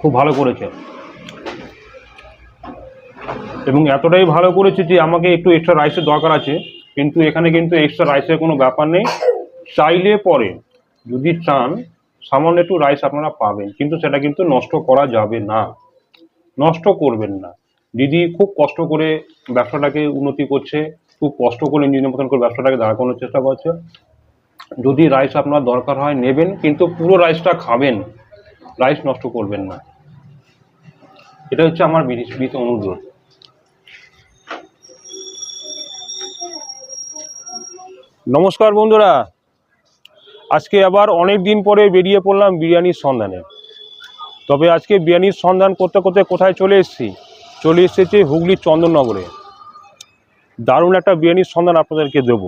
খুব ভালো করেছে। এবং এতটাই ভালো করেছে যে আমাকে একটু এক্সট্রা রাইসের দরকার আছে, কিন্তু এখানে কিন্তু এক্সট্রা রাইসের কোনো ব্যাপার নেই। চাইলে পরে যদি চান, সামান্য একটু রাইস আপনারা পাবেন, কিন্তু সেটা কিন্তু নষ্ট করা যাবে না। নষ্ট করবেন না। দিদি খুব কষ্ট করে ব্যবসাটাকে উন্নতি করছে, খুব কষ্ট করে নিজের মতন করে ব্যবসাটাকে দাঁড় করানোর চেষ্টা করছে। যদি রাইস আপনার দরকার হয়, নেবেন, কিন্তু পুরো রাইসটা খাবেন। রাইস নষ্ট করবেন না। এটা হচ্ছে আমার বিনীত অনুরোধ নমস্কার বন্ধুরা। আজকে আবার অনেক দিন পরে বেরিয়ে পড়লাম বিরিয়ানির সন্ধানে। তবে আজকে বিরিয়ানির সন্ধান করতে করতে কোথায় চলে এসেছি? চলে এসেছি হুগলির চন্দননগরে। দারুণ একটা বিরিয়ানির সন্ধান আপনাদেরকে দেব।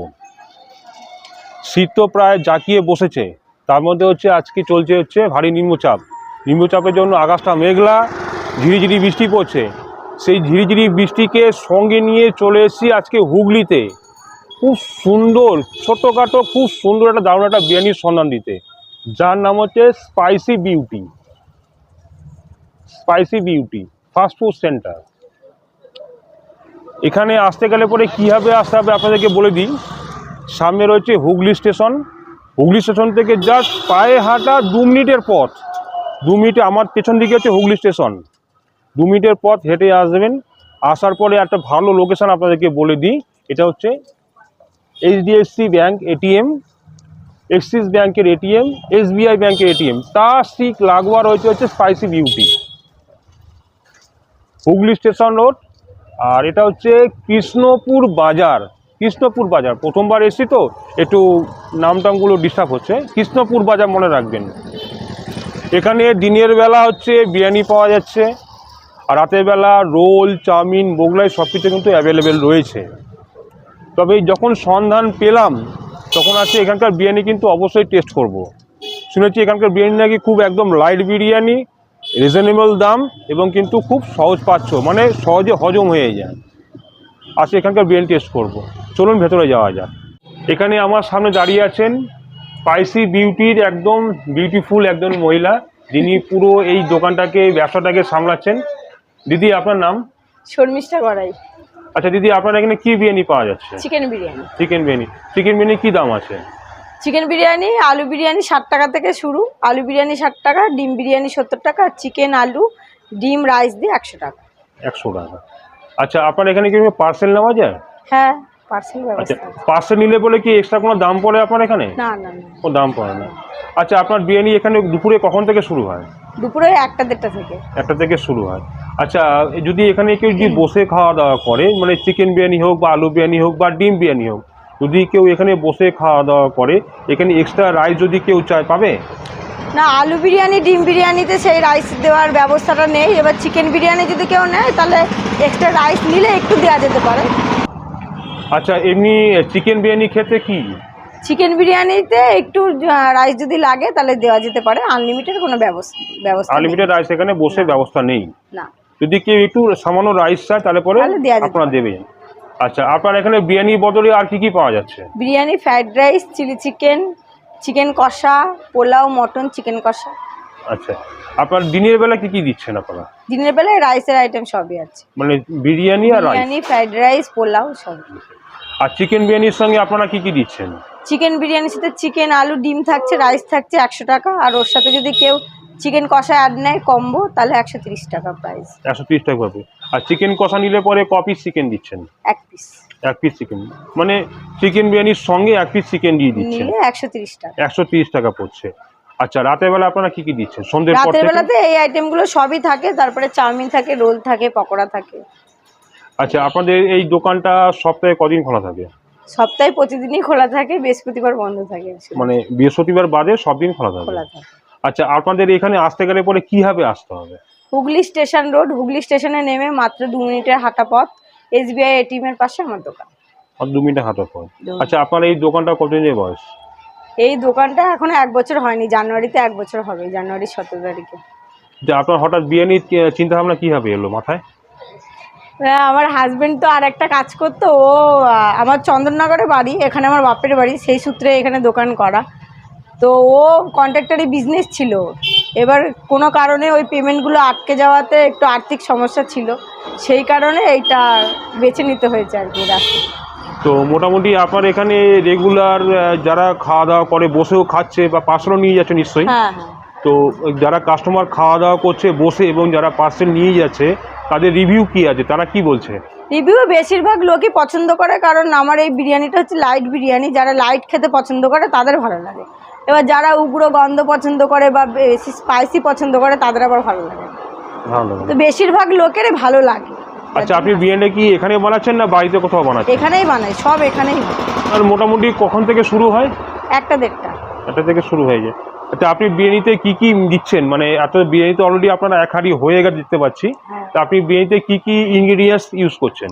শীত তো প্রায় জাঁকিয়ে বসেছে। তার মধ্যে হচ্ছে আজকে চলছে হচ্ছে ভারী নিম্নচাপ। নিম্নচাপের জন্য আকাশটা মেঘলা। ঝিরিঝিরি বৃষ্টি পড়ছে। সেই ঝিরিঝিরি বৃষ্টিকে সঙ্গে নিয়ে চলে এসেছি আজকে হুগলিতে। খুব সুন্দর, ছোটোখাটো, খুব সুন্দর একটা দারুণ একটা বিরিয়ানির সন্ধান দিতে। যার নাম হচ্ছে spicy beauty. Spicy beauty, fast food centre. এখানে আসতে গেলে পরে কীভাবে আসতে হবে আপনাদেরকে বলে দিই। সামনে রয়েছে হুগলি স্টেশন। হুগলি স্টেশন থেকে জাস্ট পায়ে হাঁটা দু মিনিটের পথ। দু মিনিটে আমার পেছন দিকে হচ্ছে হুগলি স্টেশন। দু মিনিটের পথ হেঁটে আসবেন। আসার পরে একটা ভালো লোকেশন আপনাদেরকে বলে দিই। এটা হচ্ছে এইচডিএফসি ব্যাংক এটিএম এক্সিস ব্যাংকের এটিএম এসবিআই ব্যাংকের এটিএম তার ঠিক লাগোয়া রয়েছে হচ্ছে spicy beauty Hooghly station road. আর এটা হচ্ছে কৃষ্ণপুর বাজার। কৃষ্ণপুর বাজার। প্রথমবার এসেছি তো, একটু নামটামগুলো ডিস্টার্ব হচ্ছে। কৃষ্ণপুর বাজার মনে রাখবেন। এখানে দিনের বেলা হচ্ছে বিরিয়ানি পাওয়া যাচ্ছে। আর রাতের বেলা রোল, চাউমিন, মোগলাই সব কিছু কিন্তু অ্যাভেলেবেল রয়েছে তবে যখন সন্ধান পেলাম, তখন আছে এখানকার বিরিয়ানি কিন্তু অবশ্যই টেস্ট করব। শুনেছি এখানকার বিরিয়ানি নাকি খুব একদম লাইট বিরিয়ানি রিজনেবল দাম এবং কিন্তু খুব সহজ পাচ্ছ মানে সহজে হজম হয়ে যায় আসে এখানকার বিরিয়ানি টেস্ট করব। চলুন ভেতরে যাওয়া যাক এখানে আমার সামনে দাঁড়িয়ে আছেন স্পাইসি বিউটির একদম বিউটিফুল একজন মহিলা, যিনি পুরো এই দোকানটাকে, ব্যবসাটাকে সামলাচ্ছেন দিদি আপনার নাম? শর্মিষ্ঠা গড়াই। আচ্ছা দিদি আপনার এখানে কি বিরিয়ানি পাওয়া যাচ্ছে? Chicken biryani. Chicken biryani. Chicken biryani কি দাম আছে? চিকেন বিরিয়ানি আলু বিরিয়ানি ষাট টাকা থেকে শুরু। আলু বিরিয়ানি ষাট টাকা ডিম বিরিয়ানি সত্তর টাকা চিকেন আলু ডিম রাইস দিয়ে একশো টাকা। একশো টাকা। আচ্ছা আপনার এখানে কি পার্সেল নেওয়া যায়? হ্যাঁ। পার্সেল আচ্ছা ব্যবস্থা পার্সেল নিলে বলে কি এক্সট্রা কোনো দাম পড়ে আপনার এখানে? না না না। কোনো দাম পড়ে না। আচ্ছা আপনার বিরিয়ানি এখানে দুপুরে কখন থেকে শুরু হয়? দুপুরে একটা দেড়টা থেকে। একটা থেকে শুরু হয়। আচ্ছা যদি এখানে কেউ যদি বসে খাওয়া দাওয়া করে মানে চিকেন বিরিয়ানি হোক বা আলু বিরিয়ানি হোক বা ডিম বিরিয়ানি হোক যদি কেউ এখানে বসে খাওয়া দাওয়া করে এখানে এক্সট্রা রাইস যদি কেউ চায় পাবে? না আলু বিরিয়ানি ডিম বিরিয়ানিতে সেই রাইস দেওয়ার ব্যবস্থাটা নেই। এবার চিকেন বিরিয়ানি যদি কেউ নেয় তাহলে এক্সট্রা রাইস নিলে একটু দেওয়া যেতে পারে। আচ্ছা এমনি চিকেন বিরিয়ানি খেতে কি? চিকেন বিরিয়ানিতে একটু রাইস যদি লাগে তাহলে দেওয়া যেতে পারে। আনলিমিটেড কোনো ব্যবস্থা ব্যবস্থা আনলিমিটেড রাইস এখানে বসে ব্যবস্থা নেই। না। যদি কেউ একটু সামান্য রাইস চায় তাহলে পরে আপনারা দেবেন। আচ্ছা আপনার এখানে বিরিয়ানি বদলে আর কি কি পাওয়া যাচ্ছে? Biryani fried rice chilli chicken chicken কষা পোলাও মটন চিকেন কষা। আচ্ছা আপনার দিনের বেলা কি কি দিচ্ছেন আপনারা? দিনের বেলায় রাইসের আইটেম সবই আছে। মানে বিরিয়ানি আর rice biryani fried rice pulao সব আর চিকেন বিরিয়ানির সঙ্গে আপনারা কি কি দিচ্ছেন? চিকেন বিরিয়ানির সাথে চিকেন আলু ডিম থাকছে রাইস থাকছে একশো টাকা আর ওর সাথে যদি কেউ চিকেন কষা অ্যাড নেয় কম্বো তাহলে একশো তিরিশ টাকা প্রাইস একশো তিরিশ টাকা পাবে আর চিকেন কষা নিলে পরে ক পিস চিকেন দিচ্ছেন? এক পিস এক পিস চিকেন মানে চিকেন বিরিয়ানির সঙ্গে এক পিস চিকেন দিয়ে দিচ্ছেন। নিলে একশো তিরিশ টাকা। একশো তিরিশ টাকা পড়ছে। আচ্ছা রাতের বেলা আপনারা কি কি দিচ্ছেন? সন্ধ্যের পর রাতের থেকে? বেলাতে এই আইটেমগুলো সবই থাকে তারপরে চাউমিন থাকে রোল থাকে পকোড়া থাকে। আচ্ছা আপনাদের এই দোকানটা সপ্তাহে কদিন খোলা থাকে? সপ্তাহে প্রতিদিনই খোলা থাকে বৃহস্পতিবার বন্ধ থাকে। মানে বৃহস্পতিবার বাদে সব দিন খোলা থাকে? খোলা থাকে। আচ্ছা আপনাদের এখানে আসতে গেলে পরে কীভাবে আসতে হবে? হুগলি স্টেশন রোড হুগলি স্টেশনে নেমে মাত্র দু মিনিটের হাঁটা পথ। এসবিআই এটিএম এর পাশে আমার দোকান। আর দু মিনিটে হাঁটা মিনিট। আচ্ছা আপনার এই দোকানটা কতদিনের বয়স? এই দোকানটা এখন এক বছর হয়নি জানুয়ারিতে এক বছর হবে জানুয়ারি সতেরো তারিখে। যে আপনার হঠাৎ বিরিয়ানির চিন্তা ভাবনা কীভাবে এলো মাথায়? আমার হাজবেন্ড তো আর একটা কাজ করতো। ও আমার চন্দননগরে বাড়ি এখানে আমার বাপের বাড়ি সেই সূত্রে এখানে দোকান করা। তো ও কন্ট্রাক্টারি বিজনেস ছিল। এবার কোনো কারণে ওই পেমেন্টগুলো আটকে যাওয়াতে একটু আর্থিক সমস্যা ছিল। সেই কারণে এইটা বেছে নিতে হয়েছে আর কি রাস্তা তো মোটামুটি আপনার এখানে রেগুলার যারা খাওয়া দাওয়া করে বসেও খাচ্ছে বা পার্সেলও নিয়ে যাচ্ছে নিশ্চয়ই। হ্যাঁ হ্যাঁ। তো যারা কাস্টমার খাওয়া দাওয়া করছে বসে এবং যারা পার্সেল নিয়ে যাচ্ছে তাদের রিভিউ কি আছে? তারা কি বলছে? রিভিউ বেশিরভাগ লোকই পছন্দ করে কারণ আমার এই বিরিয়ানিটা হচ্ছে লাইট বিরিয়ানি। যারা লাইট খেতে পছন্দ করে তাদের ভালো লাগে। এবার যারা উগ্র গন্ধ পছন্দ করে বা বেশি স্পাইসি পছন্দ করে তাদের আবার ভালো লাগে। তো বেশিরভাগ লোকেরই ভালো লাগে। আচ্ছা আপনি বিরিয়ানি কি এখানে বানাচ্ছেন না বাড়িতে কোথাও বানাচ্ছেন? এখানেই বানাই সব এখানেই আর মোটামুটি কখন থেকে শুরু হয়? একটা দেড়টা। একটা থেকে শুরু হয়ে যায়। আচ্ছা আপনি বিরিয়ানিতে কি কি দিচ্ছেন? মানে এত বিরিয়ানি তো অলরেডি আপনারা এক হাঁড়ি হয়ে গেছে দেখতে পাচ্ছি। তো আপনি বিরিয়ানিতে কি কি ইনগ্রিডিয়েন্টস ইউজ করছেন?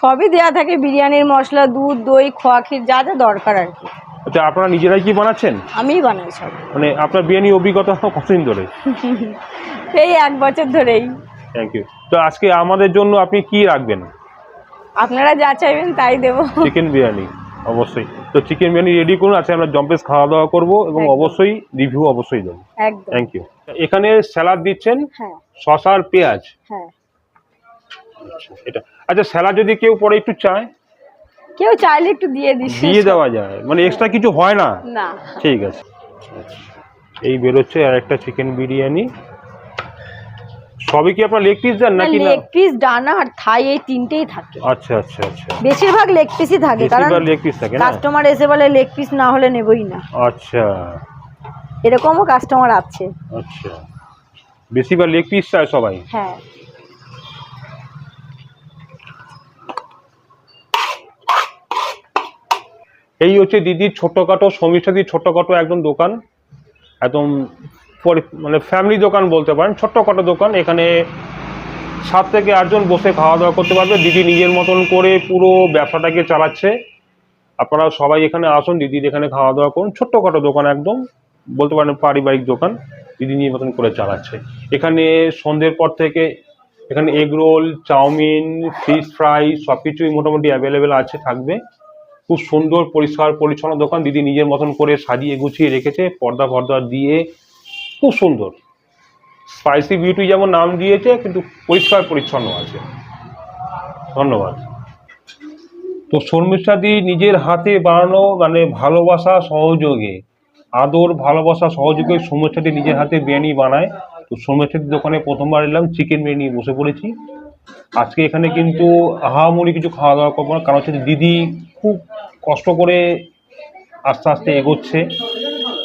সবই দেওয়া থাকে বিরিয়ানির মশলা দুধ দই খোয়া ক্ষীর যা যা দরকার আর কি। আচ্ছা আপনারা নিজেরাই কি বানাচ্ছেন? আমিই বানাই সব। মানে আপনার বিরিয়ানি অভিজ্ঞতা কতদিন ধরে? এই এক বছর ধরেই। থ্যাংক ইউ তো আজকে আমাদের জন্য আপনি কি রাখবেন? আপনারা যা চাইবেন তাই দেবো। চিকেন বিরিয়ানি। অবশ্যই। তো চিকেন বিরিয়ানি রেডি করুন আজকে আমরা জম্পেস খাওয়া দাওয়া করব এবং অবশ্যই রিভিউ অবশ্যই দেবো। একদম। থ্যাংক ইউ এখানে স্যালাড দিচ্ছেন হ্যাঁ। শশা আর পেঁয়াজ। হ্যাঁ। এটা। আচ্ছা স্যালাড যদি কেউ পরে একটু চায়? কেউ চাইলে একটু দিয়ে দিস। দিয়ে দেওয়া যায়। মানে এক্সট্রা কিছু হয় না? না। ঠিক আছে। এই বেরোচ্ছে আর একটা চিকেন বিরিয়ানি। সবই কি আপনার লেগ পিস দেন নাকি না? লেগ পিস ডানা আর থাই এই তিনটেই থাকে। আচ্ছা আচ্ছা আচ্ছা। বেশিরভাগ লেগ পিসই থাকে কারণ লেগ পিস থাকে না? কাস্টমার এসে বলে লেগ পিস না হলে নেবই না। আচ্ছা। এরকমও কাস্টমার আছে। আচ্ছা। বেশিরভাগ লেগ পিস চায় সবাই? হ্যাঁ। এই হচ্ছে দিদির ছোট্টখাটো সমিষ্ঠাদির ছোট্টখাটো একদম দোকান। একদম মানে ফ্যামিলি দোকান বলতে পারেন, ছোট্টখাটো দোকান, এখানে সাত থেকে আটজন বসে খাওয়া দাওয়া করতে পারবে। দিদি নিজের মতন করে পুরো ব্যবসাটাকে চালাচ্ছে। আপনারা সবাই এখানে আসুন দিদির এখানে খাওয়া দাওয়া করুন। ছোট্টখাটো দোকান একদম, বলতে পারেন পারিবারিক দোকান, দিদি নিজের মতন করে চালাচ্ছে। এখানে সন্ধ্যের পর থেকে এখানে egg roll, chowmein fish fry সব কিছুই মোটামুটি অ্যাভেলেবেল আছে, থাকবে। খুব সুন্দর, পরিষ্কার, পরিচ্ছন্ন দোকান। দিদি নিজের মতন করে সাজিয়ে গুছিয়ে রেখেছে, পর্দা ফর্দা দিয়ে খুব সুন্দর। স্পাইসি বিউটি যেমন নাম দিয়েছে, কিন্তু পরিষ্কার পরিচ্ছন্ন আছে। ধন্যবাদ। তো শর্মিষ্ঠাদি নিজের হাতে বানানো মানে ভালোবাসা সহযোগে, আদর, ভালোবাসা সহযোগে সৌমিষ্ঠাদি নিজের হাতে বিরিয়ানি বানায়। তো সৌমিষ্ঠাদির দোকানে প্রথমবার এলাম চিকেন বিরিয়ানি বসে পড়েছি। আজকে এখানে কিন্তু আহামরি কিছু খাওয়া দাওয়া করব না, কারণ হচ্ছে দিদি খুব কষ্ট করে আস্তে আস্তে এগোচ্ছে।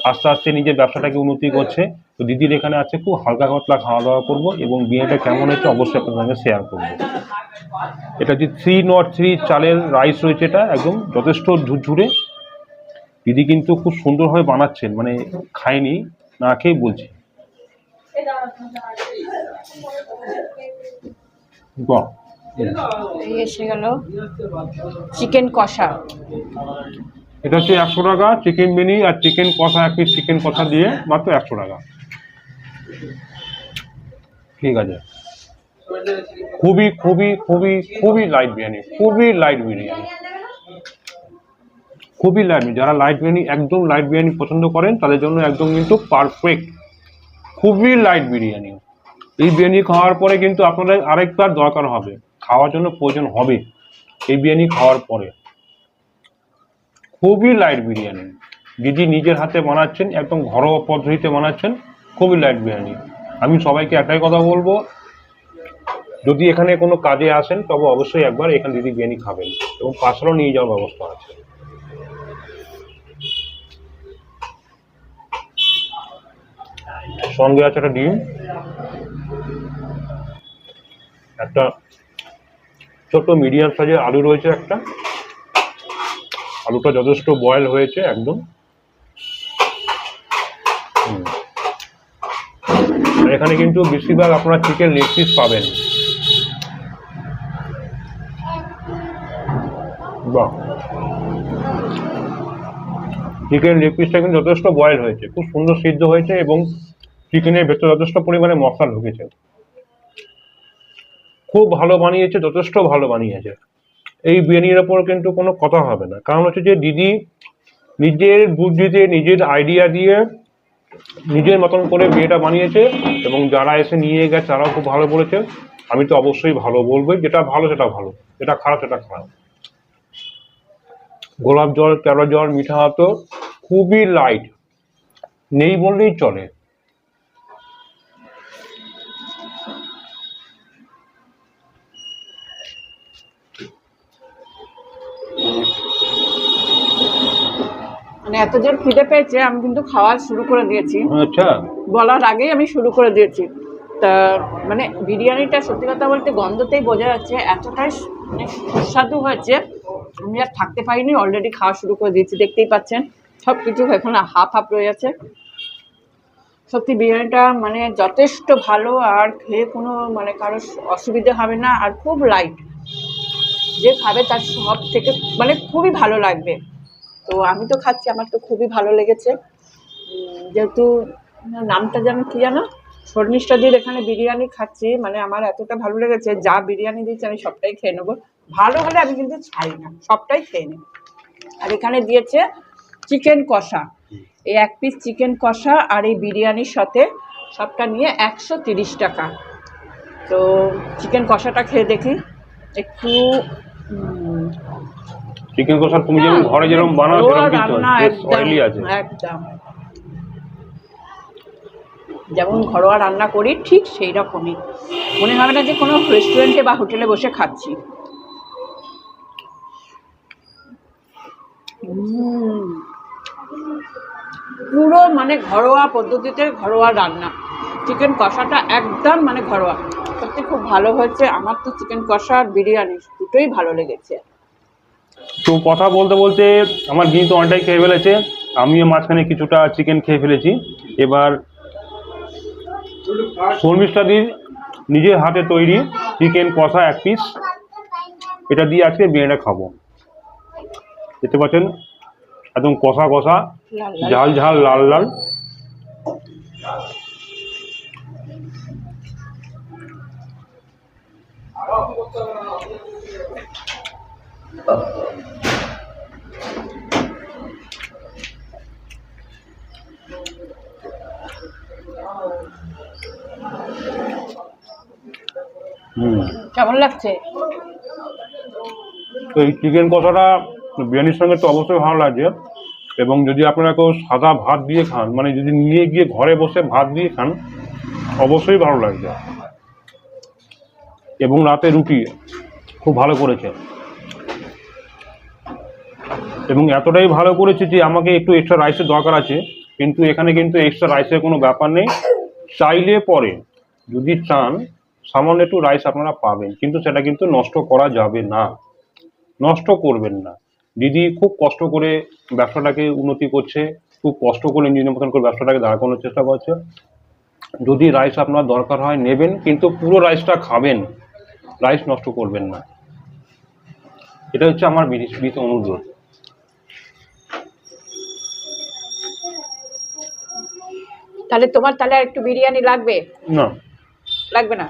আস্তে আস্তে নিজের ব্যবসাটাকে উন্নতি করছে। তো দিদির এখানে আছে খুব হালকা পাতলা খাওয়া দাওয়া করব এবং বিয়েটা কেমন হয়েছে অবশ্যই আপনার সঙ্গে শেয়ার করব। এটা যে থ্রি নট থ্রি চালের রাইস রয়েছে এটা একদম যথেষ্ট ঝুরঝুরে। দিদি কিন্তু খুব সুন্দরভাবে বানাচ্ছেন মানে খায়নি, না খেয়ে বলছি। এসে গেল। চিকেন কষা। এটা হচ্ছে একশো টাকা চিকেন বিনি আর চিকেন কষা এক পিস চিকেন কষা দিয়ে মাত্র একশো টাকা। ঠিক আছে। খুবই খুবই খুবই খুবই লাইট বিরিয়ানি, খুবই লাইট বিরিয়ানি। খুবই লাইট যারা লাইট বিরিয়ানি, একদম লাইট বিরিয়ানি পছন্দ করেন, তাদের জন্য একদম কিন্তু পারফেক্ট খুবই লাইট বিরিয়ানি। এই বিরিয়ানি খাওয়ার পরে কিন্তু আপনাদের আরেকবার দরকার হবে। খাওয়ার জন্য প্রয়োজন হবে। এই বিরিয়ানি খাওয়ার পরে। খুবই লাইট বিরিয়ানি। দিদি নিজের হাতে বানাচ্ছেন, একদম ঘরোয়া পদ্ধতিতে বানাচ্ছেন, খুবই লাইট বিরিয়ানি। আমি সবাইকে একটাই কথা বলব, যদি এখানে কোনো কাজে আসেন, তবে অবশ্যই একবার এখানে দিদি বিরিয়ানি খাবেন এবং পার্সেলও নিয়ে যাওয়ার ব্যবস্থা আছে। সঙ্গে আছে একটা ডিম। একটা ছোট্ট মিডিয়াম সাইজের আলু রয়েছে একটা। আলুটা যথেষ্ট বয়েল হয়েছে একদম। এখানে কিন্তু বেশিরভাগ আপনারা চিকেন লেগ পিস পাবেন। বাহ। চিকেন লেগ পিসটা কিন্তু যথেষ্ট বয়েল হয়েছে, খুব সুন্দর সিদ্ধ হয়েছে এবং চিকেনের ভেতরে যথেষ্ট পরিমাণে মশলা ঢুকেছে। খুব ভালো বানিয়েছে, যথেষ্ট ভালো বানিয়েছে। এই বিরিয়ানির ওপর কিন্তু কোনো কথা হবে না। কারণ হচ্ছে যে দিদি নিজের বুদ্ধিতে, নিজের আইডিয়া দিয়ে নিজের মতন করে বিয়েটা বানিয়েছে এবং যারা এসে নিয়ে গেছে তারাও খুব ভালো বলেছে। আমি তো অবশ্যই ভালো বলব, যেটা ভালো সেটা ভালো, যেটা খারাপ সেটা খারাপ। গোলাপ জল, কেওড়া জল, মিঠা তো খুবই লাইট নেই বললেই চলে। মানে এত জোর খিদে পেয়েছে আমি কিন্তু খাওয়া শুরু করে দিয়েছি। আচ্ছা। বলার আগেই আমি শুরু করে দিয়েছি। তা মানে বিরিয়ানিটা সত্যি কথা বলতে গন্ধতেই বোঝা যাচ্ছে এতটাই মানে সুস্বাদু হয়েছে। আমি আর থাকতে পারিনি অলরেডি খাওয়া শুরু করে দিয়েছি দেখতেই পাচ্ছেন। সব কিছু এখন হাফ হাফ রয়ে যাচ্ছে। সত্যি বিরিয়ানিটা মানে যথেষ্ট ভালো আর খেয়ে কোনো মানে কারও অসুবিধে হবে না আর খুব লাইট যে খাবে তার সব থেকে মানে খুবই ভালো লাগবে। তো আমি তো খাচ্ছি, আমার তো খুবই ভালো লেগেছে। যেহেতু নামটা যেন কি জানো? শর্মিষ্ঠা দির এখানে বিরিয়ানি খাচ্ছি মানে আমার এতটা ভালো লেগেছে, যা বিরিয়ানি দিচ্ছে আমি সবটাই খেয়ে নেব। ভালো হলে আমি কিন্তু ছাই না, সবটাই খেয়ে নেব। আর এখানে দিয়েছে চিকেন কষা। এই এক পিস চিকেন কষা আর এই বিরিয়ানির সাথে সবটা নিয়ে একশো টাকা। তো চিকেন কষাটা খেয়ে দেখি। একটু চিকেন কষা তুমি যেমন ঘরে যেরকম বানাও সেরকম কিন্তু অয়েলি আছে। একদম। যেমন ঘরোয়া রান্না করি ঠিক সেই রকমই মনে হবে না যে কোনো রেস্টুরেন্টে বা হোটেলে বসে খাচ্ছি। পুরো মানে ঘরোয়া পদ্ধতিতে ঘরোয়া রান্না। চিকেন কষাটা একদম মানে ঘরোয়া। সত্যি খুব ভালো হয়েছে। আমার তো চিকেন কষা আর বিরিয়ানি দুটোই ভালো লেগেছে। তো কথা বলতে বলতে আমার গিনি তো অনেকটাই খেয়ে ফেলেছে। আমিও মাঝখানে কিছুটা চিকেন খেয়ে ফেলেছি। এবার শর্মিষ্ঠাদির নিজের হাতে তৈরি চিকেন কষা এক পিস এটা দিয়ে আজকে বিরিয়ানিটা খাব। দেখতে পাচ্ছেন? একদম কষা কষা। ঝাল ঝাল লাল লাল। কেমন লাগছে? তো এই চিকেন কষাটা বিরিয়ানির সঙ্গে তো অবশ্যই ভালো লাগছে এবং যদি আপনারা কেউ সাদা ভাত দিয়ে খান মানে যদি নিয়ে গিয়ে ঘরে বসে ভাত দিয়ে খান অবশ্যই ভালো লাগবে। এবং রাতে রুটি খুব ভালো করেছে। এবং এতটাই ভালো করেছে যে আমাকে একটু এক্সট্রা রাইসের দরকার আছে, কিন্তু এখানে কিন্তু এক্সট্রা রাইসের কোনো ব্যাপার নেই। চাইলে পরে যদি চান, সামান্য একটু রাইস আপনারা পাবেন, কিন্তু সেটা কিন্তু নষ্ট করা যাবে না। নষ্ট করবেন না। দিদি খুব কষ্ট করে ব্যবসাটাকে উন্নতি করছে, খুব কষ্ট করে নিজের মতন করে ব্যবসাটাকে দাঁড় করানোর চেষ্টা করছে। যদি রাইস আপনার দরকার হয়, নেবেন, কিন্তু পুরো রাইসটা খাবেন। রাইস নষ্ট করবেন না। এটা হচ্ছে আমার বিনীত অনুরোধ। তাহলে তোমার তাহলে একটু বিরিয়ানি লাগবে? না। লাগবে না?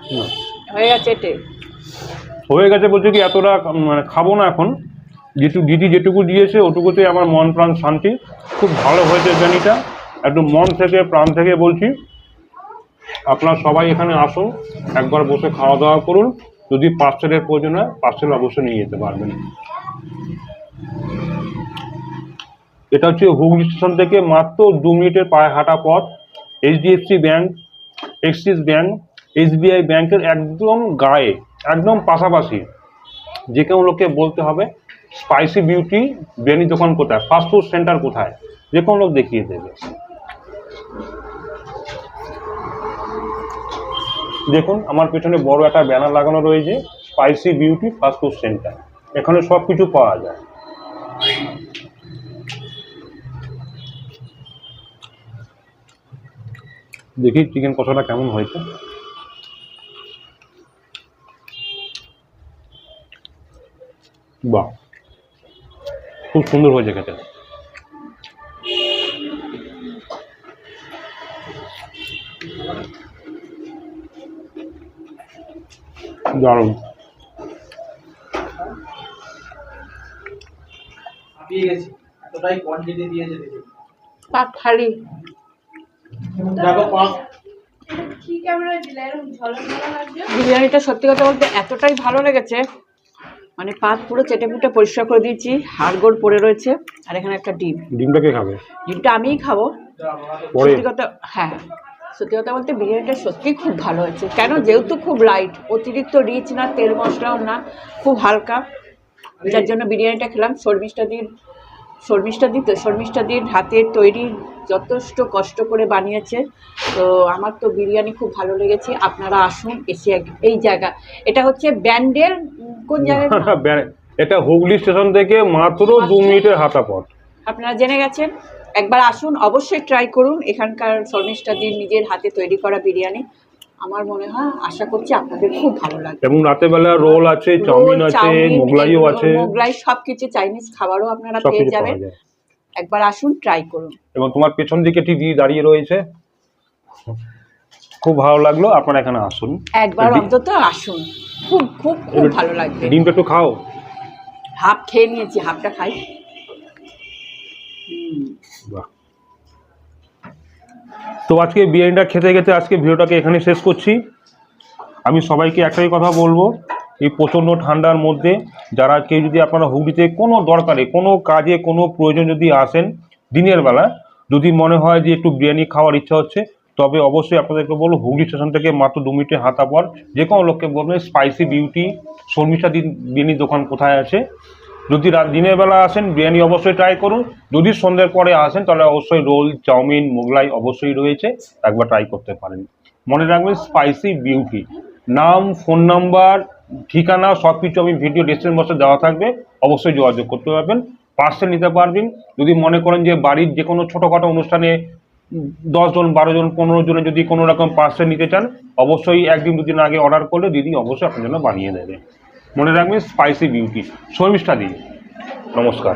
হয়ে গেছে এটে হয়ে গেছে বলছে কি এতটা মানে খাব না এখন। যেটু দিদি যেটুকু দিয়েছে ওটুকুতে আমার মন প্রাণ শান্তি। খুব ভালো হয়েছে বিরিয়ানিটা একদম মন থেকে প্রাণ থেকে বলছি। আপনারা সবাই এখানে আসুন একবার বসে খাওয়া দাওয়া করুন। যদি পার্সেলের প্রয়োজন হয়, পার্সেল অবশ্যই নিয়ে যেতে পারবেন। এটা হচ্ছে হুগলি স্টেশন থেকে মাত্র দু মিনিটের পায়ে হাঁটা পথ। HDFC bank, Axis bank, SBI ব্যাংকের একদম গায়ে, একদম পাশাপাশি যে কোনো লোককে বলতে হবে, স্পাইসি বিউটি বিরিয়ানি দোকান কোথায়? ফাস্টফুড সেন্টার কোথায়? যে কোনো লোক দেখিয়ে দেবে। দেখুন, আমার পেছনে বড় একটা ব্যানার লাগানো রয়েছে spicy beauty fast food centre এখানে সব কিছু পাওয়া যায়। দেখি চিকেন কষাটা কেমন হয়েছে। বাহ, খুব সুন্দর হয়েছে খেতে। দারুণ। পাক খালি। বিরিয়ানিটা সত্যি কথা বলতে এতটাই ভালো লেগেছে। মানে পাত পুরো চেটে পুটে পরিষ্কার করে দিয়েছি হাড়গোড় পড়ে রয়েছে আর এখানে একটা ডিম। ডিমটা কে খাবে? ডিমটা আমিই খাব। সত্যি কথা হ্যাঁ। সত্যি কথা বলতে বিরিয়ানিটা সত্যি খুব ভালো হয়েছে। কেন? যেহেতু খুব লাইট অতিরিক্ত রিচ না তেল মশলাও না খুব হালকা। যার জন্য বিরিয়ানিটা খেলাম। শর্মিষ্ঠা দিন শর্মিষ্ঠা দিই তো শর্মিষ্ঠা দিন হাতের তৈরি যথেষ্ট কষ্ট করে বানিয়েছে। তো আমার তো বিরিয়ানি খুব ভালো লেগেছে। আপনারা আসুন এসে এই জায়গা এটা হচ্ছে ব্যান্ডেল উম, কোন জায়গায় এটা হুগলি স্টেশন থেকে মাত্র দু মিনিটের হাতা পথ আপনারা জেনে গেছেন? একবার আসুন অবশ্যই ট্রাই করুন। এখানকার শর্মিষ্ঠা দিন নিজের হাতে তৈরি করা বিরিয়ানি। আমার মনে হয় আশা করছি আপনাদের খুব ভালো লাগবে। এবং রাতের বেলা রোল আছে চাউমিন আছে মোগলাইও আছে। মোগলাই সব কিছু চাইনিজ খাবারও আপনারা পেয়ে যাবেন। একবার আসুন ট্রাই করুন। এবং তোমার পেছন দিকে দিয়ে দাঁড়িয়ে রয়েছে। খুব ভালো লাগল আপনারা এখানে আসুন। একবার অন্তত আসুন। খুব খুব খুব ভালো লাগবে। ডিমটা একটু খাও। হাফ খেয়ে নিয়েছি হাফটা খাই। বাহ। তো আজকে বিরিয়ানিটা খেতে খেতে আজকে ভিডিওটাকে এখানে শেষ করছি। আমি সবাইকে একটাই কথা বলব, এই প্রচণ্ড ঠান্ডার মধ্যে যারা কেউ যদি আপনারা হুগলিতে কোনো দরকারে, কোনো কাজে, কোনো প্রয়োজন যদি আসেন দিনের বেলা, যদি মনে হয় যে একটু বিরিয়ানি খাওয়ার ইচ্ছা হচ্ছে, তবে অবশ্যই আপনাদেরকে বলব হুগলি স্টেশন থেকে মাত্র দু মিনিটে হাতা পর যে কোনো লোককে বলবেন স্পাইসি বিউটি শর্মিষ্ঠা দিন বিরিয়ানির দোকান কোথায় আছে? যদি রাত দিনের বেলা আসেন, বিরিয়ানি অবশ্যই ট্রাই করুন। যদি সন্ধ্যের পরে আসেন, তাহলে অবশ্যই রোল, চাউমিন, মোগলাই অবশ্যই রয়েছে। একবার ট্রাই করতে পারেন। মনে রাখবেন স্পাইসি বিউটি নাম ফোন নাম্বার ঠিকানা সব কিছু আমি ভিডিও ডিসক্রিপশন বক্সে দেওয়া থাকবে। অবশ্যই যোগাযোগ করতে পারবেন। পার্সেল নিতে পারবেন। যদি মনে করেন যে বাড়ির যে কোনো ছোটোখাটো অনুষ্ঠানে দশজন বারো জন, পনেরো জনে যদি কোনো রকম পার্সেল নিতে চান, অবশ্যই একদিন দুদিন আগে অর্ডার করলে দিদি অবশ্যই আপনার জন্য বানিয়ে দেবে। মনে রাখবেন স্পাইসি বিউটি শর্মিষ্ঠা দিন নমস্কার।